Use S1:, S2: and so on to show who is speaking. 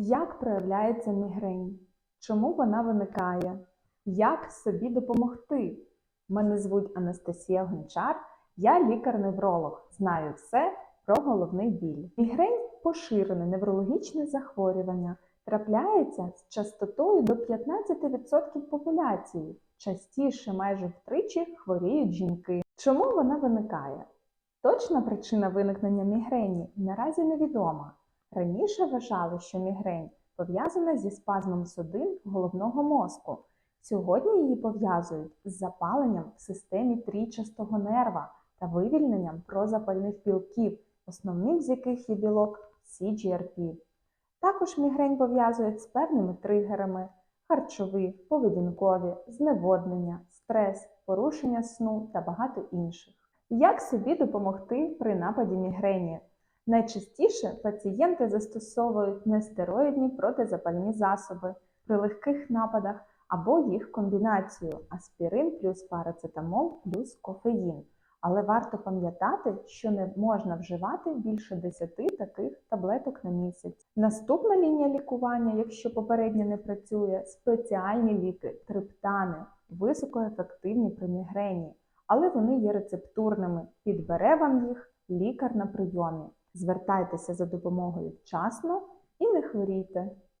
S1: Як проявляється мігрень? Чому вона виникає? Як собі допомогти? Мене звуть Анастасія Гончар, я лікар-невролог. Знаю все про головний біль. Мігрень поширене неврологічне захворювання, трапляється з частотою до 15% популяції. Частіше майже втричі хворіють жінки. Чому вона виникає? Точна причина виникнення мігрені наразі невідома. Раніше вважали, що мігрень пов'язана зі спазмом судин головного мозку. Сьогодні її пов'язують з запаленням в системі трійчастого нерва та вивільненням прозапальних білків, основним з яких є білок CGRP. Також мігрень пов'язують з певними тригерами харчові, поведінкові, зневоднення, стрес, порушення сну та багато інших. Як собі допомогти при нападі мігрені? Найчастіше пацієнти застосовують нестероїдні протизапальні засоби при легких нападах або їх комбінацію аспірин плюс парацетамол плюс кофеїн. Але варто пам'ятати, що не можна вживати більше 10 таких таблеток на місяць. Наступна лінія лікування, якщо попередньо не працює, спеціальні ліки, триптани, високоефективні при мігрені, але вони є рецептурними. Підбере вам їх лікар на прийомі. Звертайтеся за допомогою вчасно і не хворійте.